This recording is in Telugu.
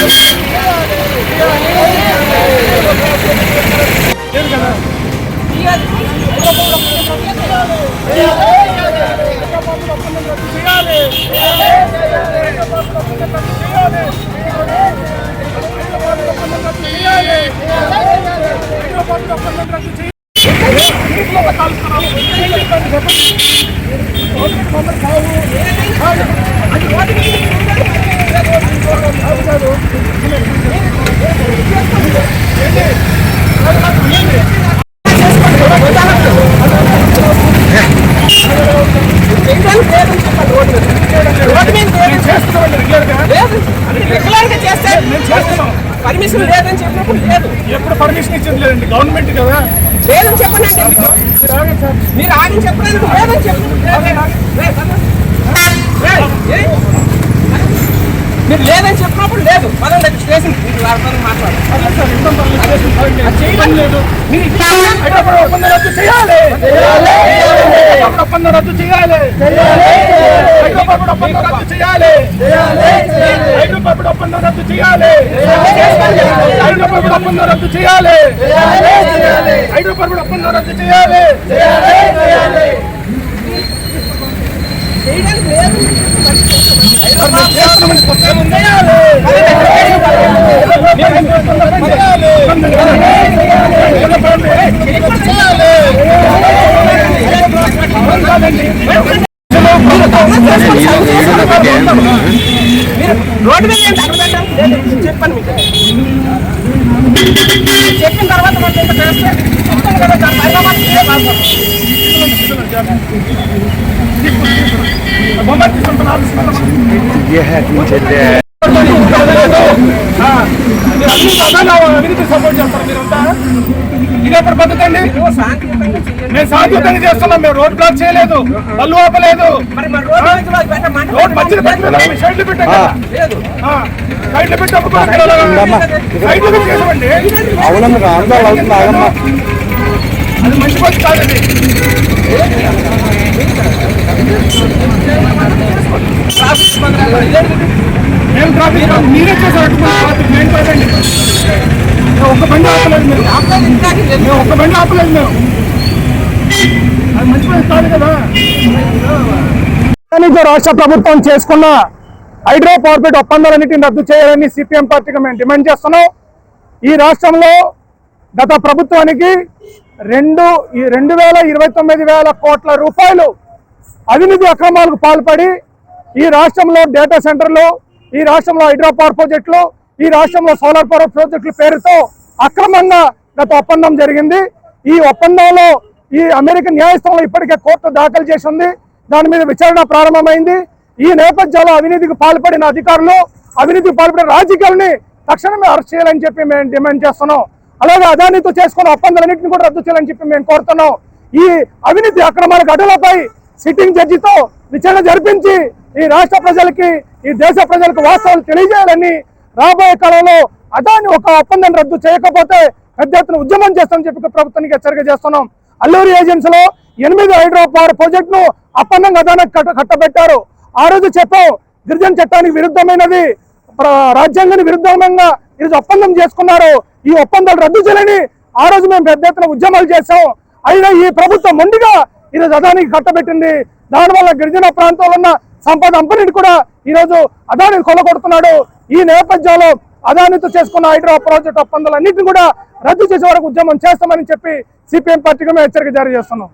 అది కదా పర్మిషన్ లేదని చెప్పినప్పుడు లేదు ఎప్పుడు పర్మిషన్ ఇచ్చింది లేదండి గవర్నమెంట్ కదా. లేదని చెప్పండి మీరు ఆగని చెప్పడానికి లేదని చెప్పండి మీరు లేదని చెప్పినప్పుడు లేదు పదండి స్టేషన్ వాళ్ళతో మాట్లాడాలి అదే సార్ ఇబ్బంది పర్లేదు, చేసిన పని లేదు. చేయడం లేదు మీరు ఇట్లా హైదరాబాద్ ఒప్పందం రద్దు చేయాలి. ఒప్పందం రద్దు చేయాలి. ఒప్పందం రద్దు చేయాలి. ఒప్పందం రద్దు చేయాలి. ఒప్పందం రద్దు చేయాలి. చేయడానికి లేదు రోడ్డు మీద ఏంటి అక్కడ పెట్టడానికి లేదు చెప్పాను మీకు చెప్పిన తర్వాత మాకు ఇంత చేస్తే చెప్తాను కదా దాని హైదరాబాద్ ఇదే బాగుంది. బొమ్మ తీసుకుంటున్నా అవినీతి సపోర్ట్ చేస్తారు మీరంతా. ఇది ఎప్పుడు పద్ధతి అండి. మేము సాధ్యతంగా చేస్తున్నాం మేము రోడ్ బ్లాక్ చేయలేదు పళ్ళు ఆపలేదు. రోడ్ మధ్యలో పెట్టలేదు సైడ్లు పెట్టాం కదా? లేదు. ఆ, సైడ్లు పెట్టి సైడ్లు పెట్టి ఆగమ్మ. అది మంచి పద్ధతి కాదండి ట్రాఫిక్ ఇబ్బందులు అలా లేదు. మేము ట్రాఫిక్ కాదు, మీరే చేశారు ట్రాఫిక్ మేము కాదండి మేము ఒక్క బండి ఆపలేదు మీరు మేము ఒక్క బండి ఆపలేదు మేము అది మంచి పని కాదు కదా రాష్ట్ర ప్రభుత్వం చేసుకున్న హైడ్రో పవర్ ఒప్పందాలన్నింటిని రద్దు చేయాలని సిపిఎం పార్టీగా మేము డిమాండ్ చేస్తున్నాం. ఈ రాష్ట్రంలో గత ప్రభుత్వానికి రెండు ఈ రెండు వేల ఇరవై తొమ్మిది వేల కోట్ల రూపాయలు అవినీతి అక్రమాలకు పాల్పడి ఈ రాష్ట్రంలో డేటా సెంటర్లు ఈ రాష్ట్రంలో హైడ్రో పవర్ ప్రాజెక్టులు ఈ రాష్ట్రంలో సోలార్ పవర్ ప్రాజెక్టుల పేరుతో అక్రమంగా గత ఒప్పందం జరిగింది. ఈ ఒప్పందంలో ఈ అమెరికన్ న్యాయస్థానంలో ఇప్పటికే కోర్టు దాఖలు చేసింది. దాని మీద విచారణ ప్రారంభమైంది. ఈ నేపథ్యంలో అవినీతికి పాల్పడిన అధికారులు అవినీతికి పాల్పడిన రాజకీయాలని తక్షణమే అరెస్ట్ చేయాలని చెప్పి మేము డిమాండ్ చేస్తున్నాం. అలాగే అదానితో చేసుకున్న ఒప్పందాలన్నింటినీ కూడా రద్దు చేయాలని చెప్పి మేము కోరుతున్నాం. ఈ అవినీతి అక్రమాల ఘటనలపై సిట్టింగ్ జడ్జితో విచారణ జరిపించి ఈ రాష్ట్ర ప్రజలకి ఈ దేశ ప్రజలకు వాస్తవాలు తెలియజేయాలని రాబోయే కాలంలో అదాని ఒక ఒప్పందం రద్దు చేయకపోతే పెద్ద ఎత్తున ఉద్యమం చేస్తామని చెప్పి ప్రభుత్వానికి హెచ్చరిక చేస్తున్నాం. అల్లూరి ఏజెన్సీలో ఎనిమిది హైడ్రో పవర్ ప్రాజెక్టును అప్పందంగా అదానికి కట్ట కట్టబెట్టారు. ఆ రోజు చెప్పాం గిరిజన చట్టానికి విరుద్ధమైనది ప్ర- రాజ్యాంగానికి విరుద్ధంగా ఈరోజు ఒప్పందం చేసుకున్నారు. ఈ ఒప్పందాలు రద్దు చేయాలని ఆ రోజు మేము పెద్ద ఎత్తున ఉద్యమాలు చేశాం. అయినా ఈ ప్రభుత్వం ముందుగా ఈరోజు అదానికి కట్టబెట్టింది. దానివల్ల గిరిజన ప్రాంతంలో ఉన్న సంపద అంపనిని కూడా ఈరోజు అదాని కొలగొడుతున్నాడు ఈ నేపథ్యంలో అదానితో చేసుకున్న హైడ్రా ప్రాజెక్ట్ ఒప్పందాలన్నింటినీ కూడా రద్దు చేసే వరకు ఉద్యమం చేస్తామని చెప్పి సిపిఎం పార్టీగా మేము హెచ్చరిక జారీ చేస్తున్నాం.